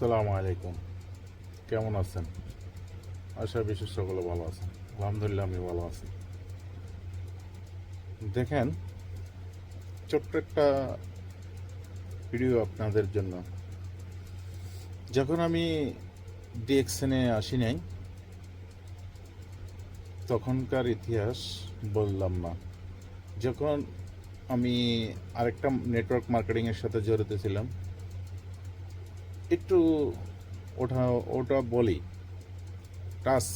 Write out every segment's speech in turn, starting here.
আসসালামু আলাইকুম। কেমন আছেন? আশা বিশেষ সকলে ভালো আছেন। আলহামদুলিল্লাহ, আমি ভালো আছি। দেখেন, ছোট্ট একটা ভিডিও আপনাদের জন্য। যখন আমি ডিএক্সএনে আসি নাই, তখনকার ইতিহাস বললাম না। যখন আমি আরেকটা নেটওয়ার্ক মার্কেটিংয়ের সাথে জড়িত ছিলাম একটু ওঠা, ওটা বলি। টাস।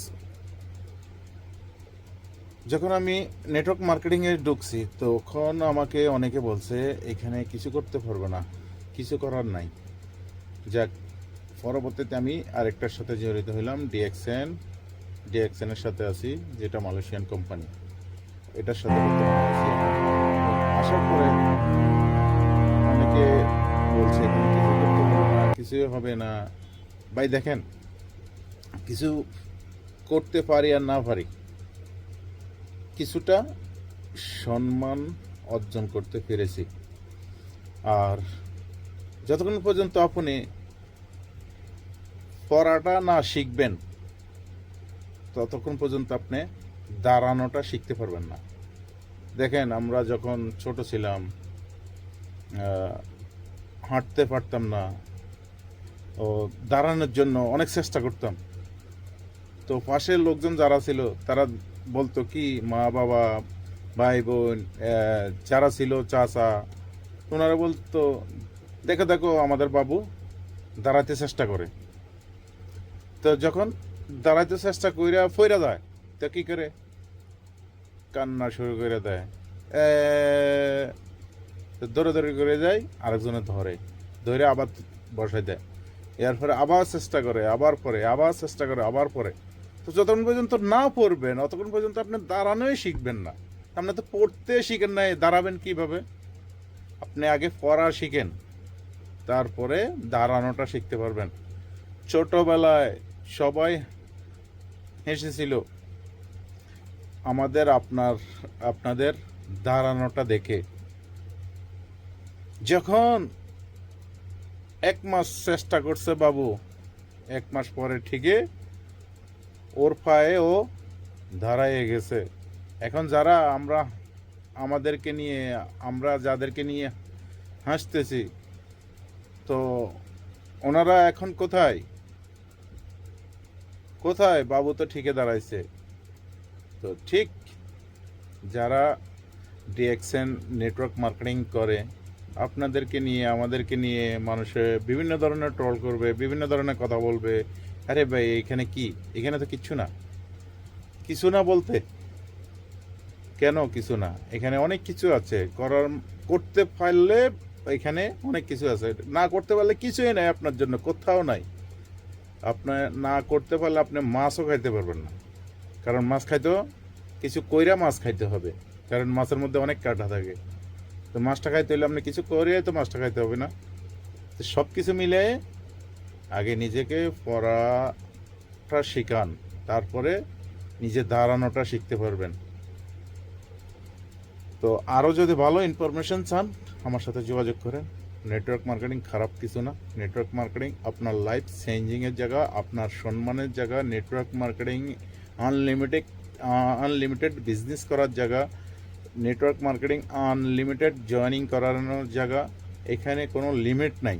যখন আমি নেটওয়ার্ক মার্কেটিংয়ে ঢুকছি, তখন আমাকে অনেকে বলছে, এখানে কিছু করতে পারব না, কিছু করার নাই। যাক, পরবর্তীতে আমি আরেকটার সাথে জড়িত হলাম ডিএক্সএন ডিএক্সএনের সাথে আছি, যেটা মালয়েশিয়ান কোম্পানি এটার সাথে আসার পরে অনেকে পারব না কিছু হবে না। ভাই, দেখেন, কিছু করতে পারি আর না পারি, কিছুটা সম্মান অর্জন করতে পেরেছি। আর যতক্ষণ পর্যন্ত আপনি পড়াটা না শিখবেন, ততক্ষণ পর্যন্ত আপনি দাঁড়ানোটা শিখতে পারবেন না। দেখেন, আমরা যখন ছোট ছিলাম হাঁটতে পারতাম না ও দাঁড়ানোর জন্য অনেক চেষ্টা করতাম। তো পাশের লোকজন যারা ছিল, তারা বলতো কি, মা বাবা, ভাই বোন যারা ছিল চাচা, ওনারা বলতো, দেখো দেখো, আমাদের বাবু দাঁড়াতে চেষ্টা করে। তো যখন দাঁড়াতে চেষ্টা কইরা ফইরা দেয় তো কী করে? কান্না শুরু করে দেয় দৌড়ে দৌড়ে করে যায় আরেকজনে ধরে। ধরে আবার বসাই দেয়। এরপরে আবার চেষ্টা করে, আবার পরে, আবার চেষ্টা করে, আবার পরে। তো যতক্ষণ পর্যন্ত না পড়বেন, অতক্ষণ পর্যন্ত আপনি দাঁড়ানোই শিখবেন না। আপনি তো পড়তে শিখেন নাই, দাঁড়াবেন কীভাবে? আপনি আগে পড়া শিখেন, তারপরে দাঁড়ানোটা শিখতে পারবেন। ছোটবেলায় সবাই হেসেছিল, আমাদের আপনার, আপনাদের দাঁড়ানোটা দেখে। যখন এক মাস চেষ্টা করছে বাবু। এক মাস পরে ঠিকই ওর পায়ে ও দাঁড়ায় গেছে। এখন যারা আমরা, আমাদেরকে নিয়ে, আমরা যাদেরকে নিয়ে হাসতেছি, তো ওনারা এখন কোথায়? কোথায়? বাবু তো ঠিকই দাঁড়াইছে। তো ঠিক যারা ডিএক্সএন নেটওয়ার্ক মার্কেটিং করে আপনাদেরকে নিয়ে, আমাদেরকে নিয়ে মানুষে বিভিন্ন ধরনের ট্রল করবে, বিভিন্ন ধরনের কথা বলবে। আরে ভাই, এখানে কি? এখানে তো কিচ্ছু না। কিছু না বলতে? কেন কিছু না? এখানে অনেক কিছু আছে। করার, করতে পারলে এখানে অনেক কিছু আছে। না করতে পারলে কিছুই নাই আপনার জন্য, কোথাও নাই। আপনার, না করতে পারলে আপনি মাছও খাইতে পারবেন না। কারণ মাছ খাইতেও কিছু কইরা মাছ খাইতে হবে। কারণ মাছের মধ্যে অনেক কাটা থাকে। তো মাছটা খাইতে হলে আপনি কিছু করে তো মাছটা খাইতে হবে না। তো সব কিছু মিলে আগে নিজেকে পড়াটা শেখান, তারপরে নিজে দাঁড়ানোটা শিখতে পারবেন। তো আরও যদি ভালো ইনফরমেশন চান, আমার সাথে যোগাযোগ করেন। নেটওয়ার্ক মার্কেটিং খারাপ কিছু না। নেটওয়ার্ক মার্কেটিং আপনার লাইফ চেঞ্জিংয়ের জায়গা, আপনার সম্মানের জায়গা। Network marketing unlimited unlimited business করার জায়গা। নেটওয়ার্ক মার্কেটিং আনলিমিটেড জয়েনিং করানোর জায়গা, এখানে কোনো লিমিট নাই।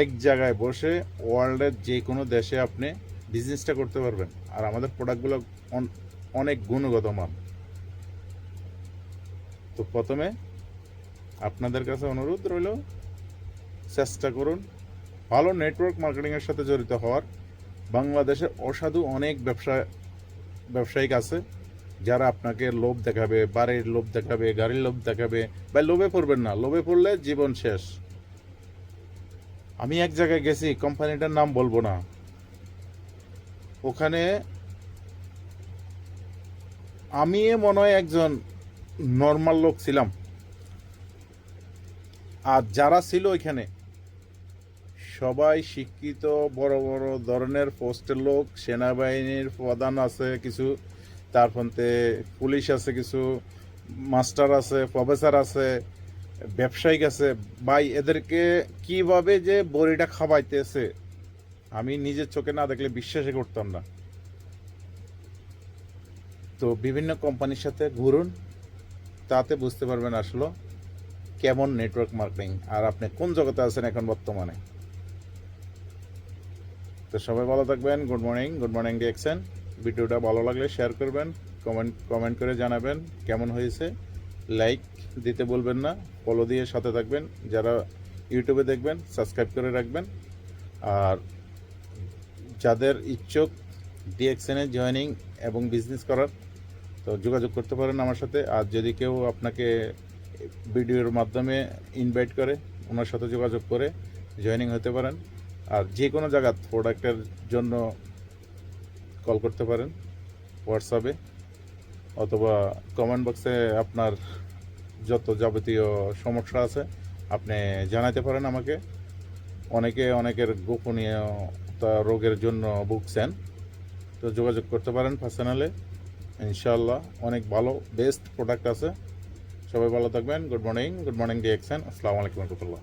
এক জায়গায় বসে ওয়ার্ল্ডের যে কোনো দেশে আপনি বিজনেসটা করতে পারবেন। আর আমাদের প্রোডাক্টগুলো অনেক গুণগত মান। তো প্রথমে আপনাদের কাছে অনুরোধ রইল, চেষ্টা করুন ভালো নেটওয়ার্ক মার্কেটিংয়ের সাথে জড়িত হওয়ার। বাংলাদেশে অসাধু অনেক ব্যবসা, ব্যবসায়িক আছে। যারা আপনাকে লোভ দেখাবে, বাড়ির লোভ দেখাবে, গাড়ির লোভ দেখাবে বা লোভে পড়বেন না। লোভে পড়লে জীবন শেষ। আমি এক জায়গায় গেছি, কোম্পানিটার নাম বলব না। ওখানে আমি মনে হয় একজন নর্মাল লোক ছিলাম। আর যারা ছিল ওইখানে, সবাই শিক্ষিত, বড় বড় ধরনের পোস্টের লোক, সেনাবাহিনীর প্রধান আছে, কিছু তারপরে পুলিশ আছে কিছু, মাস্টার আছে, প্রফেসর আছে, ব্যবসায়িক আছে। ভাই, এদেরকে কীভাবে যে বড়িটা খাওয়াইতেছে আমি নিজের চোখে না দেখলে বিশ্বাসই করতাম না। তো বিভিন্ন কোম্পানির সাথে ঘুরুন, তাতে বুঝতে পারবেন আসলে কেমন নেটওয়ার্ক মার্কেটিং আর আপনি কোন জগতে আছেন এখন বর্তমানে। তো সবাই ভালো থাকবেন good morning good morning DXN ভিডিওটা ভালো লাগলে শেয়ার করবেন কমেন্ট কমেন্ট করে জানাবেন কেমন হয়েছে। লাইক দিতে বলবেন না ফলো দিয়ে সাথে থাকবেন, যারা ইউটিউবে দেখবেন সাবস্ক্রাইব করে রাখবেন। আর যাদের ইচ্ছুক ডিএক্সএনে জয়েনিং এবং বিজনেস করার, তো যোগাযোগ করতে পারেন আমার সাথে। আর যদি কেউ আপনাকে ভিডিওর মাধ্যমে ইনভাইট করে, ওনার সাথে যোগাযোগ করে জয়েনিং হতে পারেন। আর যে কোনো জায়গার প্রোডাক্টের জন্য কল করতে পারেন হোয়াটসঅ্যাপে অথবা কমেন্ট বক্সে আপনার যত যাবতীয় সমস্যা আছে, আপনি জানাতে পারেন আমাকে। অনেকে অনেকের গোপনীয়তা রোগের জন্য ভুগছেন, তো যোগাযোগ করতে পারেন পার্সোনালে ইনশাল্লাহ অনেক ভালো বেস্ট প্রোডাক্ট আছে। সবাই ভালো থাকবেন। Good morning good morning DXN আসসালামু আলাইকুম রহমতুল্লাহ।